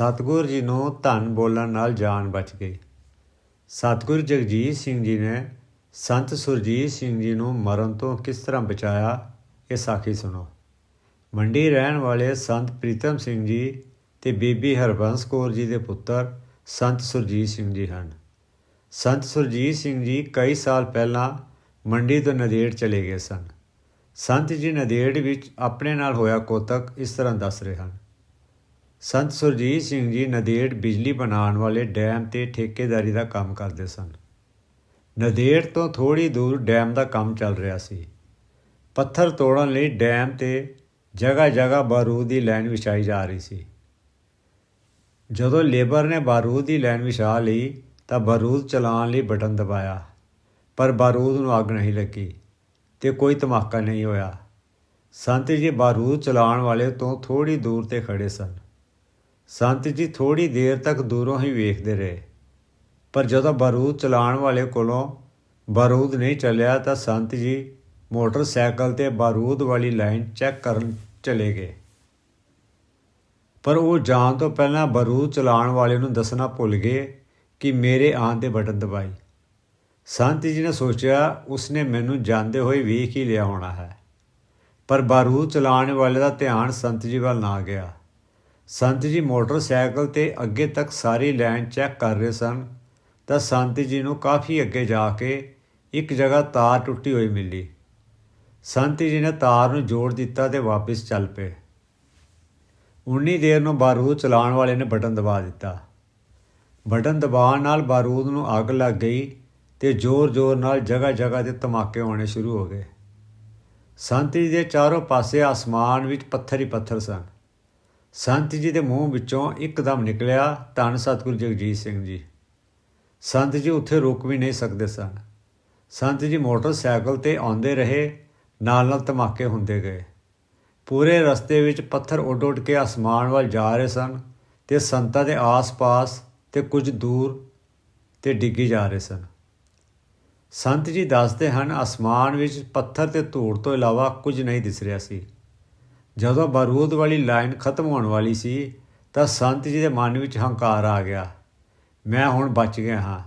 ਸਤਿਗੁਰ ਜੀ ਨੂੰ ਧਨ ਬੋਲਣ ਨਾਲ ਜਾਨ ਬਚ ਗਈ। ਸਤਿਗੁਰ ਜਗਜੀਤ ਸਿੰਘ ਜੀ ਨੇ ਸੰਤ ਸੁਰਜੀਤ ਸਿੰਘ ਜੀ ਨੂੰ ਮਰਨ ਤੋਂ ਕਿਸ ਤਰ੍ਹਾਂ ਬਚਾਇਆ, ਇਹ ਸਾਖੀ ਸੁਣੋ। ਮੰਡੀ ਰਹਿਣ ਵਾਲੇ ਸੰਤ ਪ੍ਰੀਤਮ ਸਿੰਘ ਜੀ ਤੇ ਬੀਬੀ ਹਰਬੰਸ ਕੌਰ ਜੀ ਦੇ ਪੁੱਤਰ ਸੰਤ ਸੁਰਜੀਤ ਸਿੰਘ ਜੀ ਹਨ। ਸੰਤ ਸੁਰਜੀਤ ਸਿੰਘ ਜੀ ਕਈ ਸਾਲ ਪਹਿਲਾਂ ਮੰਡੀ ਤੋਂ ਨਦੇੜ ਚਲੇ ਗਏ ਸਨ। ਸੰਤ ਜੀ ਨਦੇੜ ਵਿੱਚ ਆਪਣੇ ਨਾਲ ਹੋਇਆ ਕੋਤਕ ਇਸ ਤਰ੍ਹਾਂ ਦੱਸ ਰਹੇ ਹਨ। ਸੰਤ ਸੁਰਜੀਤ ਸਿੰਘ ਜੀ ਨਦੇੜ ਬਿਜਲੀ ਬਣਾਉਣ ਵਾਲੇ ਡੈਮ ਤੇ ਠੇਕੇਦਾਰੀ ਦਾ ਕੰਮ ਕਰਦੇ ਸਨ। ਨਦੇੜ ਤੋਂ ਥੋੜੀ ਦੂਰ ਡੈਮ ਦਾ ਕੰਮ ਚੱਲ ਰਿਹਾ ਸੀ। ਪੱਥਰ ਤੋੜਨ ਲਈ ਡੈਮ ਤੇ ਜਗ੍ਹਾ ਜਗ੍ਹਾ ਬਾਰੂਦ ਦੀ ਲਾਈਨ ਵਿਛਾਈ ਜਾ ਰਹੀ ਸੀ। ਜਦੋਂ ਲੇਬਰ ਨੇ ਬਾਰੂਦ ਦੀ ਲਾਈਨ ਵਿਛਾ ਲਈ ਤਾਂ ਬਾਰੂਦ ਚਲਾਉਣ ਲਈ ਬਟਨ ਦਬਾਇਆ, ਪਰ ਬਾਰੂਦ ਨੂੰ ਅੱਗ ਨਹੀਂ ਲੱਗੀ ਤੇ ਕੋਈ ਧਮਾਕਾ ਨਹੀਂ ਹੋਇਆ। ਸੰਤ ਜੀ ਬਾਰੂਦ ਚਲਾਉਣ ਵਾਲੇ ਤੋਂ ਥੋੜੀ ਦੂਰ ਤੇ ਖੜੇ ਸਨ। ਸੰਤ ਜੀ ਥੋੜੀ ਦੇਰ ਤੱਕ ਦੂਰੋਂ ਹੀ ਵੇਖਦੇ ਰਹੇ। ਪਰ ਜਦੋਂ ਬਾਰੂਦ ਚਲਾਉਣ ਵਾਲੇ ਕੋਲੋਂ ਬਾਰੂਦ ਨਹੀਂ ਚੱਲਿਆ ਤਾਂ ਸੰਤ ਜੀ ਮੋਟਰਸਾਈਕਲ ਤੇ ਬਾਰੂਦ ਵਾਲੀ ਲਾਈਨ ਚੈੱਕ ਕਰਨ ਚਲੇ ਗਏ। ਪਰ ਉਹ ਜਾਣ ਤੋਂ ਪਹਿਲਾਂ ਬਾਰੂਦ ਚਲਾਉਣ ਵਾਲੇ ਨੂੰ ਦੱਸਣਾ ਭੁੱਲ ਗਏ ਕਿ ਮੇਰੇ ਆਨ ਦੇ ਬਟਨ ਦਬਾਈ। ਸੰਤ ਜੀ ਨੇ ਸੋਚਿਆ, ਉਸਨੇ ਮੈਨੂੰ ਜਾਂਦੇ ਹੋਏ ਵੇਖ ਹੀ ਲਿਆ ਹੋਣਾ ਹੈ। ਪਰ ਬਾਰੂਦ ਚਲਾਉਣ ਵਾਲੇ ਦਾ ਧਿਆਨ ਸੰਤ ਜੀ ਵੱਲ ਨਾ ਗਿਆ। ਸੰਤ ਜੀ ਮੋਟਰਸਾਈਕਲ ਤੇ ਅੱਗੇ ਤੱਕ ਸਾਰੀ ਲਾਈਨ ਚੈੱਕ ਕਰ ਰਹੇ ਸਨ, ਤਾਂ ਸੰਤ ਜੀ ਨੂੰ ਕਾਫੀ ਅੱਗੇ ਜਾ ਕੇ ਇੱਕ ਜਗ੍ਹਾ ਤਾਰ ਟੁੱਟੀ ਹੋਈ ਮਿਲੀ। ਸੰਤ ਜੀ ਨੇ ਤਾਰ ਨੂੰ ਜੋੜ ਦਿੱਤਾ ਤੇ ਵਾਪਸ ਚੱਲ ਪਏ। ਉਨੀ ਦੇਰ ਨੂੰ ਬਾਰੂਦ ਚਲਾਉਣ ਵਾਲੇ ਨੇ ਬਟਨ ਦਬਾ ਦਿੱਤਾ। ਬਟਨ ਦਬਾਉਣ ਨਾਲ ਬਾਰੂਦ ਨੂੰ ਅੱਗ ਲੱਗ ਗਈ ਤੇ ਜ਼ੋਰ-ਜ਼ੋਰ ਨਾਲ ਜਗ੍ਹਾ-ਜਗ੍ਹਾ ਤੇ ਧਮਾਕੇ ਹੋਣੇ ਸ਼ੁਰੂ ਹੋ ਗਏ। ਸੰਤ ਜੀ ਦੇ ਚਾਰੋਂ ਪਾਸੇ ਆਸਮਾਨ ਵਿੱਚ ਪੱਥਰ ਹੀ ਪੱਥਰ ਸਨ। ਸੰਤ ਜੀ ਦੇ ਮੂੰਹ ਵਿੱਚੋਂ ਇੱਕਦਮ ਨਿਕਲਿਆ ਧੰਨ ਸਤਿਗੁਰੂ ਜਗਜੀਤ ਸਿੰਘ ਜੀ। ਸੰਤ ਜੀ ਉੱਥੇ ਰੁਕ ਵੀ ਨਹੀਂ ਸਕਦੇ ਸਨ। ਸੰਤ ਜੀ ਮੋਟਰਸਾਈਕਲ ਤੇ ਆਉਂਦੇ ਰਹੇ, ਨਾਲ ਨਾਲ ਧਮਾਕੇ ਹੁੰਦੇ ਗਏ। ਪੂਰੇ ਰਸਤੇ ਵਿੱਚ ਪੱਥਰ ਉੱਡ ਉੱਡ ਕੇ ਅਸਮਾਨ ਵੱਲ ਜਾ ਰਹੇ ਸਨ ਤੇ ਸੰਤਾਂ ਦੇ ਆਸ-ਪਾਸ ਤੇ ਕੁਝ ਦੂਰ ਤੇ ਡਿੱਗੀ ਜਾ ਰਹੇ ਸਨ। ਸੰਤ ਜੀ ਦੱਸਦੇ ਹਨ, ਅਸਮਾਨ ਵਿੱਚ ਪੱਥਰ ਤੇ ਧੂੜ ਤੋਂ ਇਲਾਵਾ ਕੁਝ ਨਹੀਂ ਦਿਸ ਰਿਹਾ ਸੀ। ਜਦੋਂ ਬਾਰੂਦ ਵਾਲੀ ਲਾਈਨ ਖਤਮ ਹੋਣ ਵਾਲੀ ਸੀ, ਤਾਂ ਸੰਤ ਜੀ ਦੇ ਮਨ ਵਿੱਚ ਹੰਕਾਰ ਆ ਗਿਆ। ਮੈਂ ਹੁਣ ਬਚ ਗਿਆ ਹਾਂ।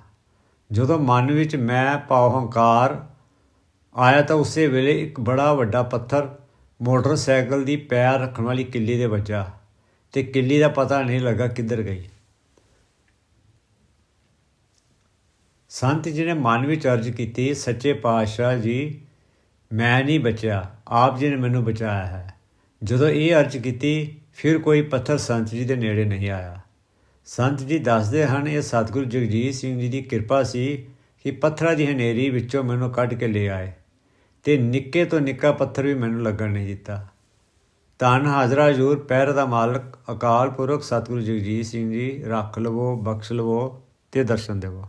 ਜਦੋਂ ਮਨ ਵਿੱਚ ਮੈਂ ਪਾਉ ਹੰਕਾਰ ਆਇਆ, ਤਾਂ ਉਸੇ ਵੇਲੇ ਇੱਕ ਬੜਾ ਵੱਡਾ ਪੱਥਰ ਮੋਟਰਸਾਈਕਲ ਦੀ ਪੈਰ ਰੱਖਣ ਵਾਲੀ ਕਿੱਲੀ ਦੇ ਵੱਜਾ ਤੇ ਕਿੱਲੀ ਦਾ ਪਤਾ ਨਹੀਂ ਲੱਗਾ ਕਿੱਧਰ ਗਈ। ਸੰਤ ਜੀ ਨੇ ਮਨ ਵਿੱਚ ਅਰਜ਼ ਕੀਤੀ, ਸੱਚੇ ਪਾਤਸ਼ਾਹ ਜੀ, ਮੈਂ ਨਹੀਂ ਬਚਿਆ। ਆਪ ਜੀ ਨੇ ਮੈਨੂੰ ਬਚਾਇਆ ਹੈ। ਜਦੋਂ ਇਹ ਅਰਜ਼ ਕੀਤੀ, ਫਿਰ ਕੋਈ ਪੱਥਰ ਸੰਤ ਜੀ ਦੇ ਨੇੜੇ ਨਹੀਂ ਆਇਆ। ਸੰਤ ਜੀ ਦੱਸਦੇ ਹਨ, ਇਹ ਸਤਿਗੁਰੂ ਜਗਜੀਤ ਸਿੰਘ ਜੀ ਦੀ ਕਿਰਪਾ ਸੀ ਕਿ ਪੱਥਰਾਂ ਦੀ ਹਨੇਰੀ ਵਿੱਚੋਂ ਮੈਨੂੰ ਕੱਢ ਕੇ ਲੈ ਆਏ ਤੇ ਨਿੱਕੇ ਤੋਂ ਨਿੱਕਾ ਪੱਥਰ ਵੀ ਮੈਨੂੰ ਲੱਗਣ ਨਹੀਂ ਦਿੱਤਾ। ਧੰਨ ਹਾਜ਼ਰਾ ਹਜ਼ੂਰ, ਪੈਰ ਦਾ ਮਾਲਕ, ਅਕਾਲ ਪੁਰਖ ਸਤਿਗੁਰੂ ਜਗਜੀਤ ਸਿੰਘ ਜੀ, ਰੱਖ ਲਵੋ, ਬਖਸ਼ ਲਵੋ ਤੇ ਦਰਸ਼ਨ ਦੇਵੋ।